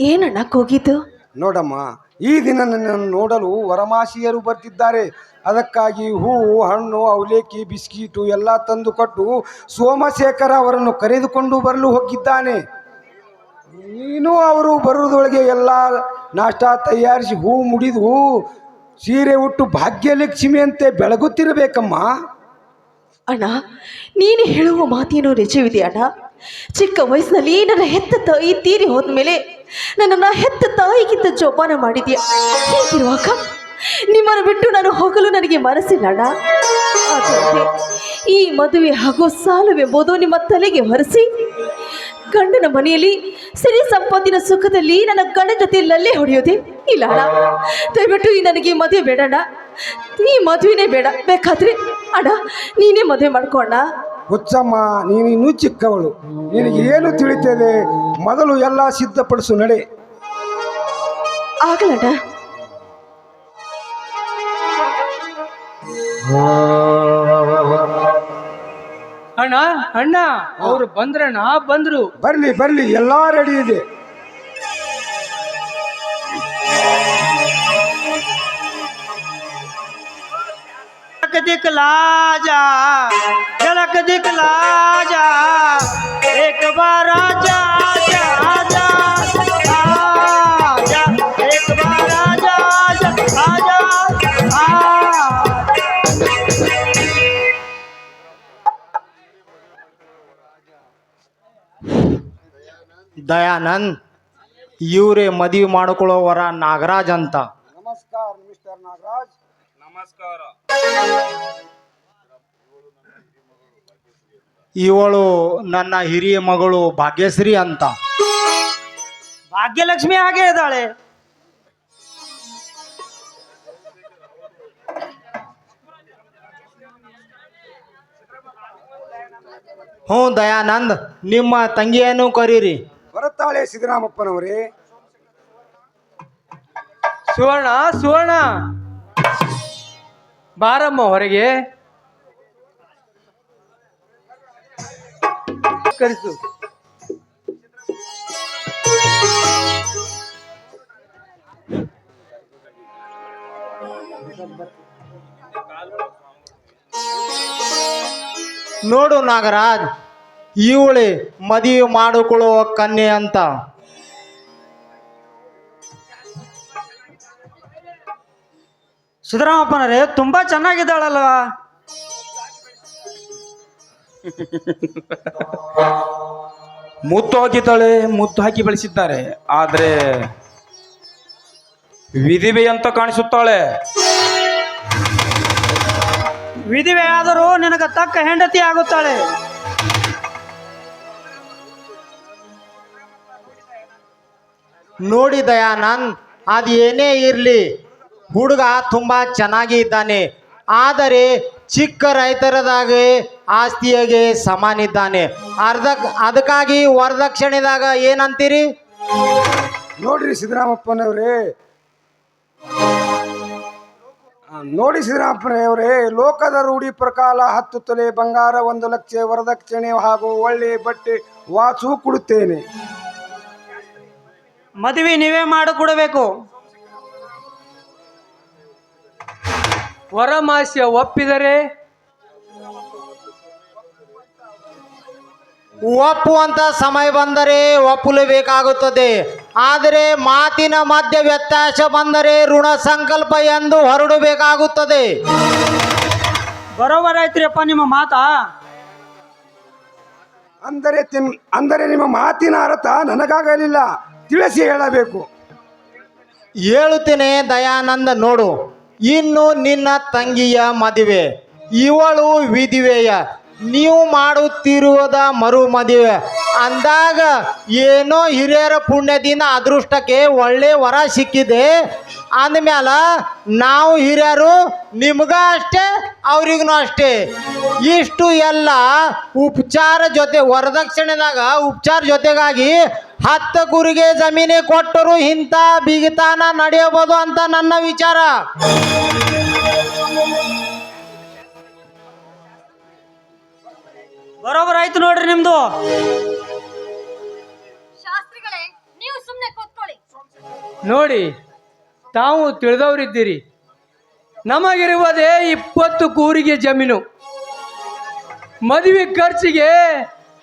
ಏನಣ್ಣ ಕೂಗಿದ್ದು? ನೋಡಮ್ಮ ಈ ದಿನ ನನ್ನನ್ನು ನೋಡಲು ವರಮಾಸಿಯರು ಬರ್ತಿದ್ದಾರೆ. ಅದಕ್ಕಾಗಿ ಹೂವು ಹಣ್ಣು ಅವಲೇಕಿ ಬಿಸ್ಕೀಟು ಎಲ್ಲ ತಂದು ಕೊಟ್ಟು ಸೋಮಶೇಖರ ಅವರನ್ನು ಕರೆದುಕೊಂಡು ಬರಲು ಹೋಗಿದ್ದಾನೆ. ನೀನು ಅವರು ಬರುವುದೊಳಗೆ ಎಲ್ಲ ನಾಷ್ಟ ತಯಾರಿಸಿ ಹೂ ಮುಡಿದು ಸೀರೆ ಉಟ್ಟು ಭಾಗ್ಯಲಕ್ಷ್ಮಿ ಅಂತೆ ಬೆಳಗುತ್ತಿರಬೇಕಮ್ಮ. ಅಣ್ಣ ನೀನು ಹೇಳುವ ಮಾತೇನೋ ನಿಜವಿದೆ ಅಣ್ಣ? ಚಿಕ್ಕ ವಯಸ್ಸಿನಲ್ಲಿ ನನ್ನ ಹೆತ್ತ ತಾಯಿ ತೀರಿ ಹೋದ್ಮೇಲೆ ನನ್ನನ್ನು ಹೆತ್ತ ತಾಯಿಗಿಂತ ಜೋಪಾನ ಮಾಡಿದ್ಯಾ? ಹೀಗಿರುವಾಗ ನಿಮ್ಮನ್ನು ಬಿಟ್ಟು ನಾನು ಹೋಗಲು ನನಗೆ ಮನಸ್ಸಿಲ್ಲ ಅಣ್ಣ ಆದರೆ ಈ ಮದುವೆ ಹಾಗೂ ಸಾಲವೆಂಬುದು ನಿಮ್ಮ ತಲೆಗೆ ಹೊರಿಸಿ ಗಂಡನ ಮನೆಯಲ್ಲಿ ಸಿರಿ ಸಂಪತ್ತಿನ ಸುಖದಲ್ಲಿ ನನ್ನ ಗಂಡ ಜೊತೆ ಹೊಡೆಯೋದೆ? ಇಲ್ಲ ಅಣ್ಣ ದಯವಿಟ್ಟು ಈ ನನಗೆ ಮದುವೆ ಬೇಡ ಅಣ್ಣ ಈ ಮದುವೆನೇ ಬೇಡ. ಬೇಕಾದ್ರೆ ಅಣ್ಣ, ನೀನೇ ಮದುವೆ ಮಾಡ್ಕೊ ಅಣ್ಣ. ಹುಚ್ಚಮ್ಮ ನೀನು ಇನ್ನೂ ಚಿಕ್ಕವಳು. ನಿನಗೆ ಏನು ತಿಳಿತದೆ? ಮೊದಲು ಎಲ್ಲ ಸಿದ್ಧಪಡಿಸು ನಡೆ. ಆಗಲಣ್ಣ. ಅಣ್ಣ ಅಣ್ಣ ಅವ್ರು ಬಂದ್ರಣ್ಣ ಬಂದ್ರು. ಬರ್ಲಿ ಬರ್ಲಿ ಎಲ್ಲಾ ರೆಡಿ ಇದೆ. झलक दिखला जा झलक दिखला जा एक बार आजा आजा आजा आजा एक बार आजा आजा आजा आ ದಯಾನಂದ್ ಇವರೇ ಮದುವೆ ಮಾಡಿಕೊಳ್ಳೋವರ ನಾಗರಾಜ್ ಅಂತ ನಮಸ್ಕಾರ ಮಿಸ್ಟರ್ ನಾಗರಾಜ್ ಇವಳು ನನ್ನ ಹಿರಿಯ ಮಗಳು ಭಾಗ್ಯಶ್ರೀ ಅಂತ. ಭಾಗ್ಯಲಕ್ಷ್ಮಿ ಹಾಗೆ ಇದ್ದಾಳೆ. ಹ್ಞೂ ದಯಾನಂದ್ ನಿಮ್ಮ ತಂಗಿಯನ್ನು ಕರೀರಿ. ಬರುತ್ತಾಳೆ ಸಿದ್ದರಾಮಪ್ಪನವರೇ. ಸುವರ್ಣ ಸುವರ್ಣ. ಬಾರಮ್ಮ ಹೊರಗೆ. ಕರೆಸು. ನೋಡು ನಾಗರಾಜ್ ಇವಳೆ ಮದುವೆ ಮಾಡಿಕೊಳ್ಳುವ ಕನ್ಯೆ ಅಂತ. ಸಿದ್ದರಾಮಪ್ಪನರೇ ತುಂಬಾ ಚೆನ್ನಾಗಿದ್ದಾಳಲ್ವಾ? ಮುತ್ತು ಹಾಕಿದ್ದಾಳೆ ಮುತ್ತು ಹಾಕಿ ಬೆಳೆಸಿದ್ದಾರೆ. ಆದರೆ ವಿಧಿವೆ ಅಂತ ಕಾಣಿಸುತ್ತಾಳೆ. ವಿಧಿವೆ ಆದರೂ ನಿನಗೆ ತಕ್ಕ ಹೆಂಡತಿ ಆಗುತ್ತಾಳೆ. ನೋಡಿ ದಯಾನಂದ್ ಅದು ಏನೇ ಇರಲಿ ಹುಡುಗ ತುಂಬ ಚೆನ್ನಾಗಿ ಇದ್ದಾನೆ. ಆದರೆ ಚಿಕ್ಕ ರೈತರದಾಗೆ ಆಸ್ತಿಯಾಗೆ ಸಮಾನಿದ್ದಾನೆ. ಅರ್ಧ ಅದಕ್ಕಾಗಿ ವರದಕ್ಷಿಣೆದಾಗ ಏನಂತೀರಿ? ನೋಡ್ರಿ ಸಿದ್ದರಾಮಪ್ಪನವರೇ. ನೋಡಿ ಸಿದ್ದರಾಮಪ್ಪನವರೇ ಲೋಕದ ರೂಢಿ ಪ್ರಕಾರ ಹತ್ತು ತೊಲೆ ಬಂಗಾರ ಒಂದು ಲಕ್ಷ ವರದಕ್ಷಿಣೆ ಹಾಗೂ ಒಳ್ಳೆ ಬಟ್ಟೆ ವಾಸು ಕೊಡುತ್ತೇನೆ. ಮದುವೆ ನೀವೇ ಮಾಡಿಕೊಡಬೇಕು ವರಮಾಸ್ಯ ಒಪ್ಪಿದರೆ? ಒಪ್ಪುವಂತ ಸಮಯ ಬಂದರೆ ಒಪ್ಪಲೇಬೇಕಾಗುತ್ತದೆ. ಆದರೆ ಮಾತಿನ ಮಧ್ಯ ವ್ಯತ್ಯಾಸ ಬಂದರೆ ಋಣ ಸಂಕಲ್ಪ ಎಂದು ಹೊರಡಬೇಕಾಗುತ್ತದೆ. ಬರೋಬರ ಐತ್ರಿಯಪ್ಪ ನಿಮ್ಮ ಮಾತ? ಅಂದರೆ ತಿನ್ ಅಂದರೆ ನಿಮ್ಮ ಮಾತಿನ ಅರ್ಥ ನನಗಾಗಲಿಲ್ಲ. ತಿಳಿಸಿ ಹೇಳಬೇಕು. ಹೇಳುತ್ತೇನೆ ದಯಾನಂದ ನೋಡು. ಇನ್ನು ನಿನ್ನ ತಂಗಿಯ ಮದುವೆ, ಇವಳು ವಿಧಿವೆಯ. ನೀವು ಮಾಡುತ್ತಿರುವುದ ಮರು ಮದುವೆ ಅಂದಾಗ ಏನೋ ಹಿರಿಯರ ಪುಣ್ಯದಿಂದ ಅದೃಷ್ಟಕ್ಕೆ ಒಳ್ಳೆ ವರ ಸಿಕ್ಕಿದೆ. ಅಂದಮ್ಯಾಲ ನಾವು ಹಿರಿಯರು ನಿಮ್ಗ ಅಷ್ಟೇ, ಅವ್ರಿಗೂ ಅಷ್ಟೇ. ಇಷ್ಟು ಎಲ್ಲ ಉಪಚಾರ ಜೊತೆ ವರದಕ್ಷಿಣೆದಾಗ ಉಪಚಾರ ಜೊತೆಗಾಗಿ ಹತ್ತು ಕುರಿಗೆ ಜಮೀನಿ ಕೊಟ್ಟರು ಇಂಥ ಬಿಗಿತಾನ ನಡೆಯಬಹುದು ಅಂತ ನನ್ನ ವಿಚಾರ. ಬರೋಬರ ಆಯ್ತು ನೋಡ್ರಿ ನಿಮ್ದು. ಶಾಸ್ತ್ರಿಗಳೇ ನೀವು ಸುಮ್ಮನೆ ಕೂತ್ಕೊಳ್ಳಿ. ನೋಡಿ ತಾವು ತಿಳಿದವರಿದ್ದೀರಿ. ನಮಗಿರುವುದೇ ಇಪ್ಪತ್ತು ಕೂರಿಗೆ ಜಮೀನು. ಮದುವೆ ಖರ್ಚಿಗೆ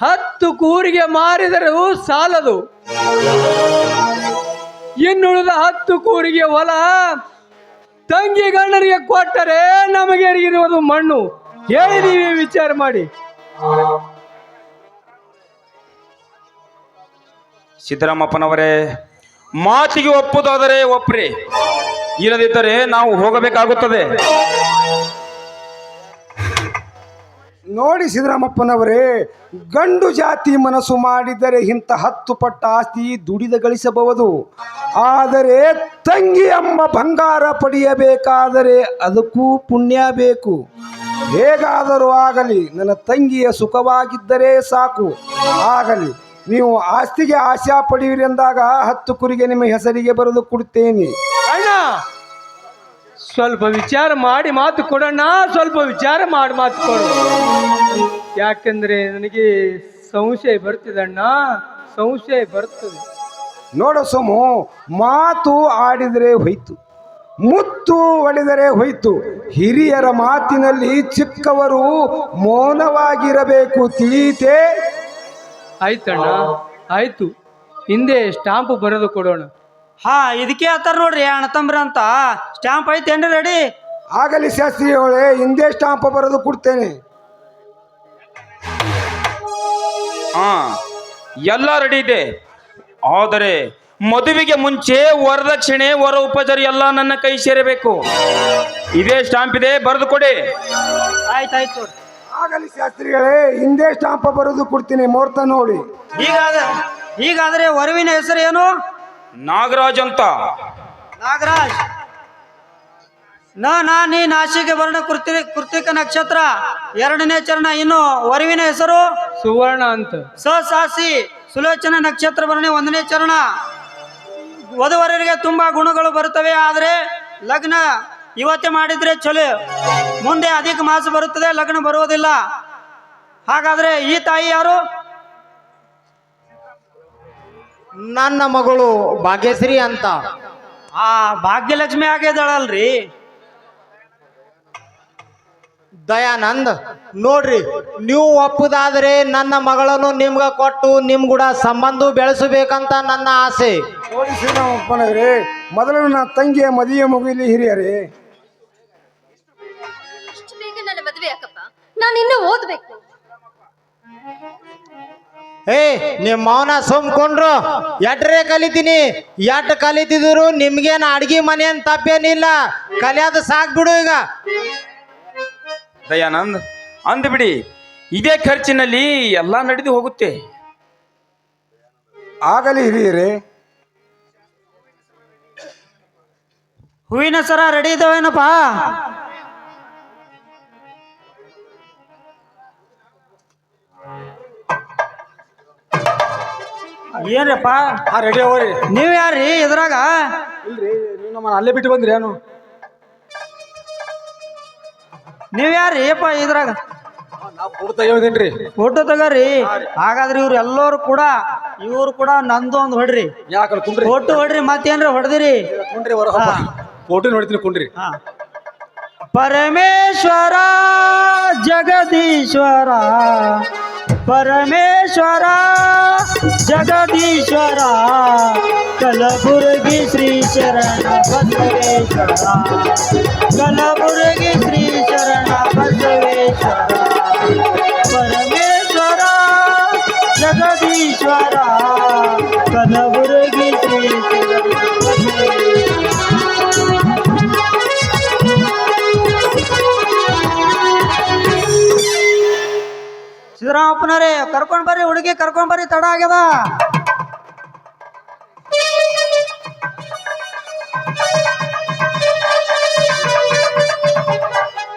ಹತ್ತು ಕೂರಿಗೆ ಮಾರಿದರೂ ಸಾಲದು? ಇನ್ನುಳಿದ ಹತ್ತು ಕೂರಿಗೆ ಹೊಲ ತಂಗಿ ಗಂಡರಿಗೆ ಕೊಟ್ಟರೆ ನಮಗೆ ಇರುವುದು ಮಣ್ಣು. ಹೇಳಿದೀವಿ, ವಿಚಾರ ಮಾಡಿ. ಸಿದ್ದರಾಮಪ್ಪನವರೇ, ಮಾತಿಗೆ ಒಪ್ಪುದಾದರೆ ಒಪ್ಪ್ರಿ. ಇಲ್ಲದಿದ್ದರೆ ನಾವು ಹೋಗಬೇಕಾಗುತ್ತದೆ. ನೋಡಿ ಸಿದ್ದರಾಮಪ್ಪನವರೇ, ಗಂಡು ಜಾತಿ ಮನಸ್ಸು ಮಾಡಿದರೆ ಇಂಥ ಹತ್ತು ಪಟ್ಟ ಆಸ್ತಿ ದುಡಿದ ಗಳಿಸಬಹುದು. ಆದರೆ ತಂಗಿ ಅಮ್ಮ ಬಂಗಾರ ಪಡೆಯಬೇಕಾದರೆ ಅದಕ್ಕೂ ಪುಣ್ಯ ಬೇಕು. ಹೇಗಾದರೂ ಆಗಲಿ, ನನ್ನ ತಂಗಿಯ ಸುಖವಾಗಿದ್ದರೆ ಸಾಕು. ಆಗಲಿ, ನೀವು ಆಸ್ತಿಗೆ ಆಶಾ ಪಡೆಯಿರಿ ಎಂದಾಗ ಹತ್ತು ಕುರಿಗೆ ನಿಮ್ಮ ಹೆಸರಿಗೆ ಬರೆದು ಕೊಡುತ್ತೇನೆ. ಅಣ್ಣ! ಸ್ವಲ್ಪ ವಿಚಾರ ಮಾಡಿ ಮಾತು ಕೊಡೋಣ ಸ್ವಲ್ಪ ವಿಚಾರ ಮಾಡಿ ಮಾತು ಕೊಡು. ಯಾಕಂದ್ರೆ ನನಗೆ ಸಂಶಯ ಬರ್ತಿದಣ್ಣ ಸಂಶಯ ಬರ್ತದೆ. ನೋಡ ಸೋಮು ಮಾತು ಆಡಿದರೆ ಹೋಯ್ತು ಮುತ್ತು ಒಡೆದರೆ ಹೋಯ್ತು ಹಿರಿಯರ ಮಾತಿನಲ್ಲಿ ಚಿಕ್ಕವರು ಮೌನವಾಗಿರಬೇಕು ತಿಳಿಯಿತೇ ಆಯ್ತಣ್ಣ ಆಯ್ತು. ಹಿಂದೆ ಸ್ಟಾಂಪ್ ಬರೆದು ಕೊಡೋಣ. ಹಾ ಇದಕ್ಕೆ ಆತಾರ ನೋಡ್ರಿ ಅಣ್ಣ ತಮ್ರ ಅಂತ. ಸ್ಟ್ಯಾಂಪ್ ಐತೇನ್ರಿ ರೆಡಿ ಆಗಲಿ ಶಾಸ್ತ್ರಿಗಳೇ ಹಿಂದೆ ಸ್ಟಾಂಪ ಬರೋದು ಕೊಡ್ತೇನೆ. ಹಾ ಎಲ್ಲ ರೆಡಿ ಇದೆ. ಆದರೆ ಮದುವೆಗೆ ಮುಂಚೆ ವರದಕ್ಷಿಣೆ ವರ ಉಪಚಾರ ಎಲ್ಲ ನನ್ನ ಕೈ ಸೇರಬೇಕು. ಇದೇ ಸ್ಟಾಂಪ್ ಇದೆ ಬರೆದು ಕೊಡಿ. ಆಯ್ತಾಯ್ತು ಆಗಲಿ ಶಾಸ್ತ್ರಿಗಳೇ ಹಿಂದೆ ಸ್ಟಾಂಪ ಬರೋದು ಕೊಡ್ತೀನಿ ಮುಹೂರ್ತ ನೋಡಿ. ಹೀಗಾದ ಹೀಗಾದ್ರೆ ವರವಿನ ಹೆಸರು ಏನು? ನಾಗರಾಜ್ ಅಂತ. ನಾಗರಾಜ್. ನ ನಾ ನೀ ನಾಶಿಗೆ ವರ್ಣ ಕೃತಿ ಕೃತಿಕ ನಕ್ಷತ್ರ. ಎರಡನೇ ಚರಣ ಇನ್ನು ವರುವಿನ ಹೆಸರು? ಸುವರ್ಣ ಅಂತ. ಸ ಸಾಸಿ ಸುಲೋಚನ ನಕ್ಷತ್ರ ವರ್ಣೆ ಒಂದನೇ ಚರಣ. ವಧುವರರಿಗೆ ತುಂಬಾ ಗುಣಗಳು ಬರುತ್ತವೆ ಆದರೆ ಲಗ್ನ ಇವತ್ತೇ ಮಾಡಿದ್ರೆ ಚಲೋ. ಮುಂದೆ ಅಧಿಕ ಮಾಸ ಬರುತ್ತದೆ ಲಗ್ನ ಬರುವುದಿಲ್ಲ. ಹಾಗಾದ್ರೆ ಈ ತಾಯಿ ಯಾರು? ನನ್ನ ಮಗಳು ಭಾಗ್ಯಶ್ರೀ ಅಂತ. ಆ ಭಾಗ್ಯಲಕ್ಷ್ಮಿ ಆಗ್ಯದಳಲ್ರಿ? ದಯಾನಂದ್ ನೋಡ್ರಿ ನೀವು ಒಪ್ಪುದಾದ್ರೆ ನನ್ನ ಮಗಳನ್ನು ನಿಮ್ಗ ಕೊಟ್ಟು ನಿಮ್ ಕೂಡ ಸಂಬಂಧ ಬೆಳೆಸಬೇಕಂತ ನನ್ನ ಆಸೆ. ಶ್ರೀರಾಮಪ್ಪನವರೇ ಮೊದಲು ನನ್ನ ತಂಗಿಯ ಮದುವೆ ಮುಗಿಲಿ ಹಿರಿಯರೆ. ಇಷ್ಟು ಬೇಗ ನನ್ನ ಮದುವೆ ಯಾಕಪ್ಪ? ನಾನು ಇನ್ನೂ ಓದ್ಬೇಕು. ಏ ನಿಮ್ಮ ಮೌನ ಸುಮ್ಕೊಂಡ್ರು. ಎಟ್ರೆ ಕಲಿತೀನಿ? ಎಟ್ ಕಲಿತಿದ್ರು ನಿಮ್ಗೇನು ಅಡ್ಗಿ ಮನೆ ಅಂತ ತಪ್ಪೇನಿಲ್ಲ. ಕಲಿಯೋದು ಸಾಕ್ ಬಿಡು ಈಗ. ದಯಾನಂದ್ ಅಂದ್ಬಿಡಿ ಇದೇ ಖರ್ಚಿನಲ್ಲಿ ಎಲ್ಲ ನಡೆದು ಹೋಗುತ್ತೆ. ಆಗಲಿ ಹಿರಿಯರೇ. ಹೂವಿನ ಸರ ರೆಡಿ ಇದಾವೇನಪ್ಪ ಏನ್ರಪ್ಪ? ರೆಡಿ ಅವ್ರಿ ನೀವ್ ಯಾರ್ರಿ ಇದ್ರಾಗ? ಇಲ್ರಿ ನೀವು ನಮ್ಮನ್ನ ಅಲ್ಲೇ ಬಿಟ್ಟು ಬಂದ್ರಿ ಏನು? ನೀವ್ ಯಾರ್ರಿ? ಅಪ್ಪ ಇದ್ರಾಗ? ನಾವು ಫೋಟೋ ತೆಗಿಯೋದೇನ್ರಿ? ಫೋಟೋ ತಗೋರಿ. ಹಾಗಾದ್ರೆ ಇವ್ರು ಎಲ್ಲರೂ ಕೂಡ ಇವ್ರು ಕೂಡ ನಂದು ಒಂದು ಹೊಡ್ರಿ. ಕುಂಡ್ರಿ. ಫೋಟೋ ಹೊಡ್ರಿ ಮತ್ತೇನ್ರಿ ಹೊಡೆದಿರಿ? ಕುಂಡ್ರಿ ಹೊರ ಫೋಟೋ ನೋಡ್ತೀನಿ ಕುಂಡ್ರಿ. ಪರಮೇಶ್ವರ ಜಗದೀಶ್ವರ ಪರಮೇಶ್ವರ ಜಗದೀಶ್ವರ ಕಲಬುರಗಿ ಶ್ರೀ ಶರಣ ಬಸವೇಶ್ವರ ಕಲಬುರಗಿ ಶ್ರೀ ಶರಣ ಸಿದ್ದರಾಮಪ್ಪನವ್ರೆ ಕರ್ಕೊಂಡ್ ಬರ್ರಿ ಹುಡುಗಿ ಕರ್ಕೊಂಡ್ ಬರ್ರಿ ತಡ ಆಗ್ಯದ.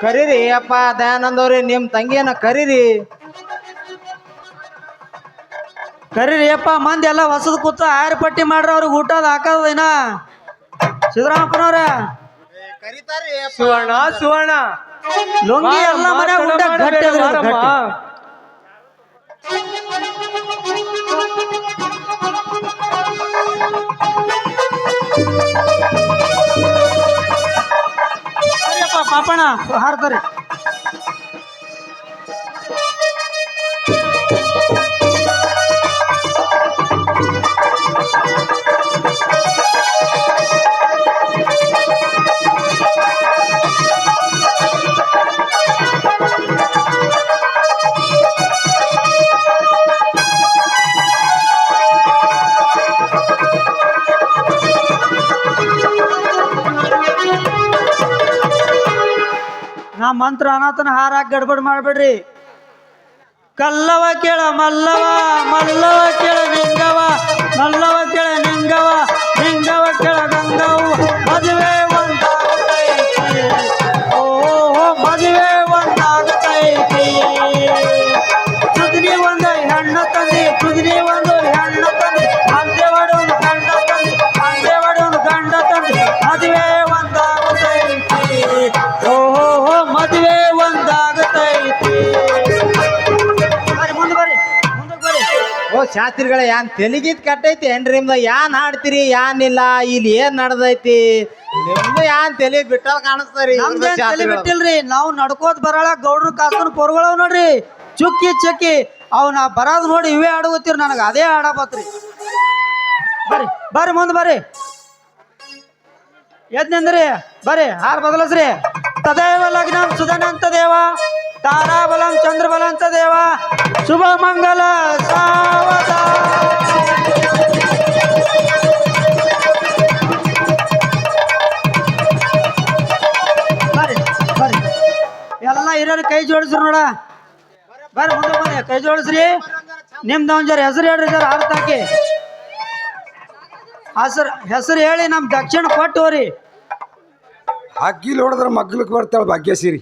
ಕರೀರಿ ಅಪ್ಪ ದಯಾನಂದ್ ಅವ್ರಿ ನಿಮ್ ತಂಗಿಯನ್ನ ಕರೀರಿ. ಕರೀರಿ ಅಪ್ಪ ಮಂದಿ ಎಲ್ಲ ಹೊಸದ್ ಕೂತ ಆಯ್ರ ಪಟ್ಟಿ ಮಾಡ್ರ ಅವ್ರಿಗೆ ಊಟದ ಹಾಕದ ಇನ್ನ. ಸಿದ್ದರಾಮಪ್ಪನವ್ರ ಸುವರ್ಣ ಸುವರ್ಣ. ಲುಂಗಿ ಎಲ್ಲ ಮನೆ ಊಟ ಗಟ್ಟಿ. ಅಪ್ಪ ಪಾಪಣ ಹಾಡ್ತಾರೆ ನಾ ಮಂತ್ರ ಅನಾಥನ ಹಾಕಿ ಗಡ್ಬಡ್ ಮಾಡ್ಬೇಡ್ರಿ. ಕಲ್ಲವ ಕೇಳ ಮಲ್ಲವ ಮಲ್ಲವ ಕೇಳ ನಿಂಗವ, ಮಲ್ಲವ ಕೇಳ ನಿಂಗವ ನಿಂಗವ ಕೇಳ ಓ ಶಾಸ್ತ್ರಿಗಳ ಯಾನ್ ತೆಲಿಗಿದ್ ಕಟ್ಟೈತಿ ಏನ್ರಿ ನಿಮ್ದ? ಯಾನ್ ಹಾಡ್ತೀರಿ ಯಾನ್ ಇಲ್ಲ ಇಲ್ಲಿ ಏನ್ ನಡ್ದೈತಿ? ನಿಮ್ದು ಯಾನ್ ತಲೆ ಬಿಟ್ಟಲ್ ಕಾಣಿಸ್ತಾರಿ ತಲೆ ಬಿಟ್ಟಿಲ್ರಿ. ನಾವು ನಡ್ಕೋತ ಬರಳ ಗೌಡ್ರ ಕಾಸನ್ ಪೊರ್ಗಳವ್ ನೋಡ್ರಿ. ಚುಕ್ಕಿ ಚಕ್ಕಿ. ಅವನ ಬರೋದ್ ನೋಡಿ ಇವೇ ಆಡೋಗತ್ತೀರಿ ನನಗೆ ಅದೇ ಆಡ ಬತ್ರಿ ಬರ್ರಿ ಬರ್ರಿ ಮುಂದ್ ಬರ್ರಿ. ಎದ್ನಂದ್ರಿ ಬರ್ರಿ ಹಾರ್ ಬದಲಸ್ರಿ. ತದೇವ ಲಗ್ನಂ ಸುಧನಂತ ದೇವ ತಾರಾಬಲಂ ಚಂದ್ರಬಲಂತ ದೇವ. ಶುಭ ಮಂಗಲ ಸಾವತ ಜೋಡಿಸ್ರಿ ನೋಡ. ಬರ್ರಿ ಮುಂದೆ ಬನ್ನಿ ಕೈ ಜೋಡಿಸ್ರಿ. ನಿಮ್ದು ಒಂದ್ ಜರ ಹೆಸರು ಹೇಳ್ರಿ ಸರ್ ಅರ್ಥ ಹಾಕಿ. ಹೆಸರು ಹೆಸರು ಹೇಳಿ ನಮ್ಮ ದಕ್ಷಿಣ ಕೊಟ್ಟು ಹೋರಿ. ಹಗ್ಗಿಲ್ ಹೊಡೆದ್ರೆ ಮಗ್ಲಕ್ಕೆ ಬರ್ತಾಳೆ ಭಾಗ್ಯಸಿರಿ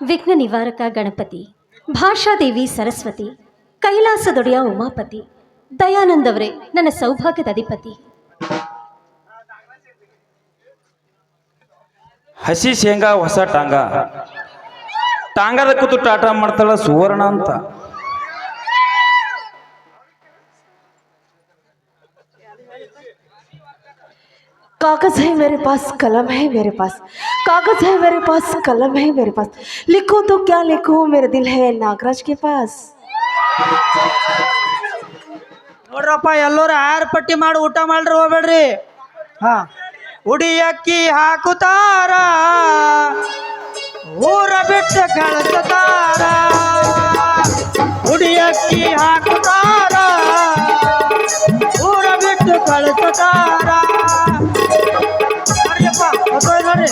ವಿಘ್ನ ನಿವಾರಕ ಗಣಪತಿ ಭಾಷಾದೇವಿ ಸರಸ್ವತಿ ಕೈಲಾಸದೊಡೆಯ ಉಮಾಪತಿ ದಯಾನಂದವರೇ ನನ್ನ ಸೌಭಾಗ್ಯದ ಅಧಿಪತಿ ಹಸಿ ಶೇಂಗಾ ಹೊಸ ಟಾಂಗ ಟಾಂಗದ ಕೂತು ಟಾಟಾ ಮಾಡ್ತಾಳ ಸುವರ್ಣ ಅಂತ कागज है मेरे पास कलम है मेरे पास कागज है मेरे पास कलम है मेरे पास लिखो तो क्या लिखूं मेरा दिल है नागराज के पास ನೋಡ್ರಪ್ಪ, ಎಲ್ಲರೂ ಆರ್ ಪಟ್ಟಿ ಮಾಡಿ ಊಟ ಮಾಡ್ರಿ, ಹೋಗ್ಬೇಡ್ರಿ. ಹಾ. ಉಡಿ ಅಕ್ಕಿ ಹಾಕುತ್ತಾರ. ಊರ ಬಿಟ್ಟು ಕಳಿಸುತ್ತಾರ ಉಡಿ ಅಕ್ಕಿ ಹಾಕುತ್ತಾರ. ಊರ ಬಿಟ್ಟು ಕಳಿಸುತ್ತಾರ ನೋಡ್ರಿ